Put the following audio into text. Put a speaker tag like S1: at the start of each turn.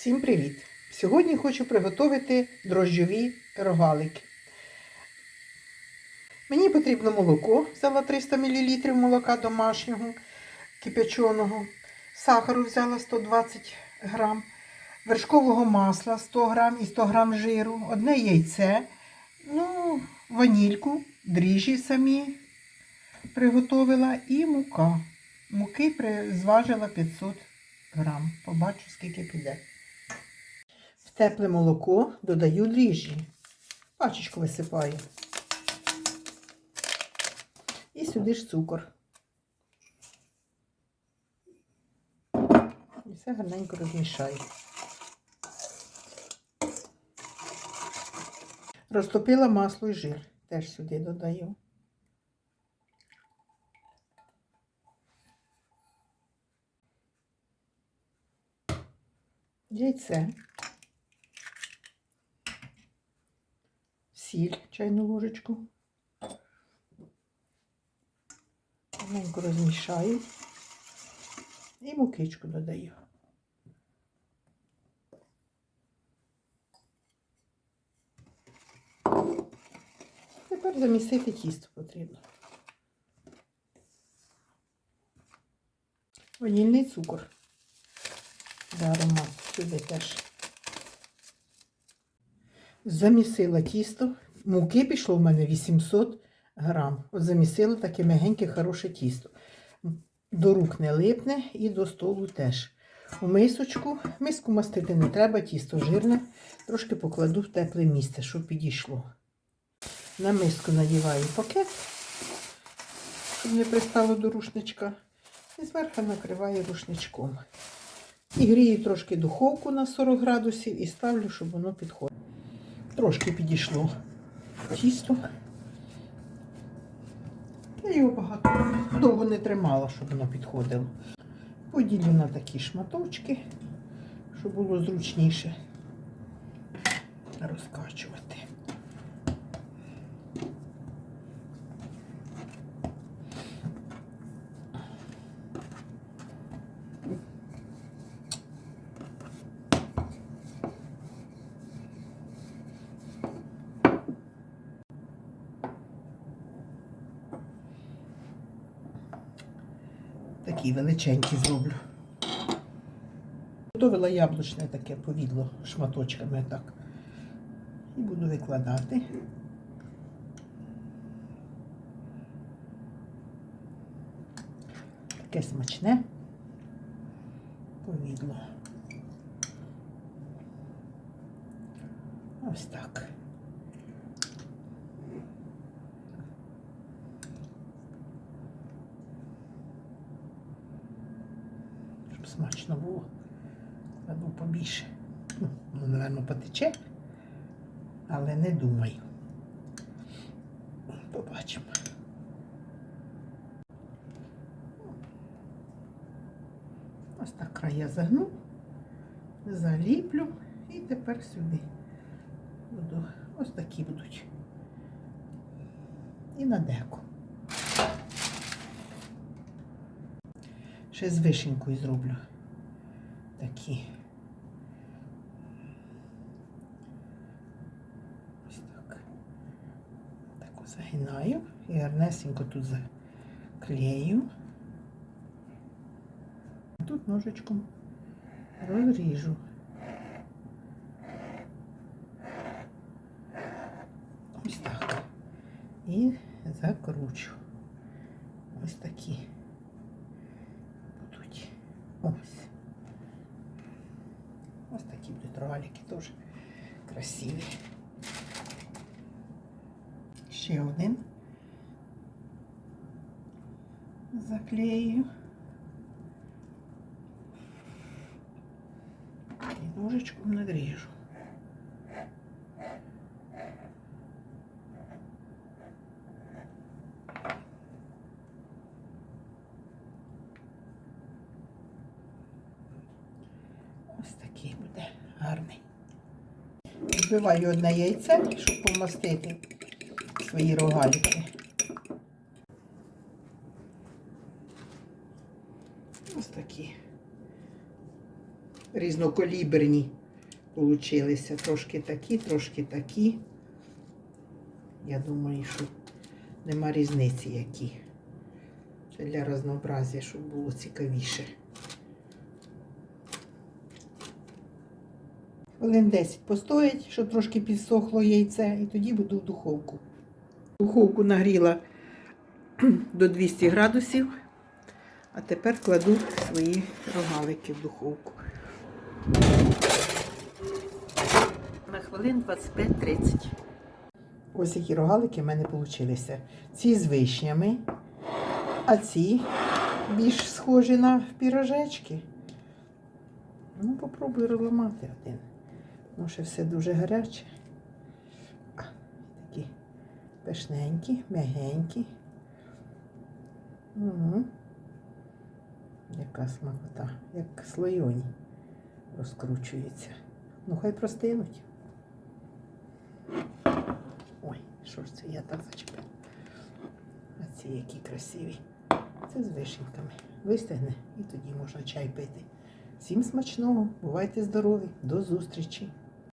S1: Всім привіт! Сьогодні хочу приготувати дрожджові рогалики. Мені потрібно молоко, взяла 300 мл молока домашнього, кипяченого, сахару взяла 120 грам, вершкового масла 100 грам і 100 грам жиру, одне яйце, ну, ванільку, дріжджі самі приготовила і мука. Муки зважила 500 грам. Побачу, скільки піде. Тепле молоко додаю дріжджі. Пачечку висипаю. І сюди ж цукор. І все гарненько розмішаю. Розтопила масло і жир. Теж сюди додаю. Яйце. Сіль, чайну ложечку. Маленько розмішаю. І мукичку додаю. Тепер замісити тісто потрібно. Ванільний цукор. Аромату сюди теж. Замісила тісто. Муки пішло в мене 800 грам. От замісила таке мягеньке, хороше тісто. До рук не липне і до столу теж. У мисочку, миску мастити не треба, тісто жирне. Трошки покладу в тепле місце, щоб підійшло. На миску надіваю пакет, щоб не пристало до рушничка. І зверху накриваю рушничком. І грію трошки духовку на 40 градусів і ставлю, щоб воно підходило. Трошки підійшло тісто. Я його багато довго не тримала, щоб воно підходило. Поділю на такі шматочки, щоб було зручніше розкачувати. Такі величенькі зроблю. Готовила яблучне таке повідло шматочками так. І буду викладати. Таке смачне повідло. Ось так. Щоб смачно було. Кладу побільше. Ну, напевно, потече, але не думаю. Побачимо. Ось так края загну, заліплю і тепер сюди. Буду. Ось такі будуть. І на деку. Ще з вишенькою зроблю. Такі. Ось так. Таку загинаю і гарнесенько тут заклею. Тут ножичком розріжу. Ось так. І закручу. Ось такі. Ось. Ось такі будуть рогаліки теж красиві. Ще один заклею. І ножичком надріжу. Ось такий буде гарний. Збиваю одне яйце, щоб помастити свої рогалики. Ось такі. різнокаліберні получилися. Трошки такі, трошки такі. Я думаю, що нема різниці які. Це для разнообразія, щоб було цікавіше. Хвилин 10 постоять, щоб трошки підсохло яйце, і тоді буду в духовку. Духовку нагріла до 200 градусів, а тепер кладу свої рогалики в духовку. На хвилин 25-30. Ось які рогалики в мене вийшли. Ці з вишнями, а ці більш схожі на пірожечки. Ну, попробую розламати один. Ну, ще все дуже гаряче. А, такі пишненькі, м'ягенькі. Угу. Яка смакота, як слойоні розкручується. Ну, хай простинуть. Ой, що ж це я так зачепив? А ці які красиві. Це з вишеньками. Вистигне і тоді можна чай пити. Всім смачного, бувайте здорові, до зустрічі!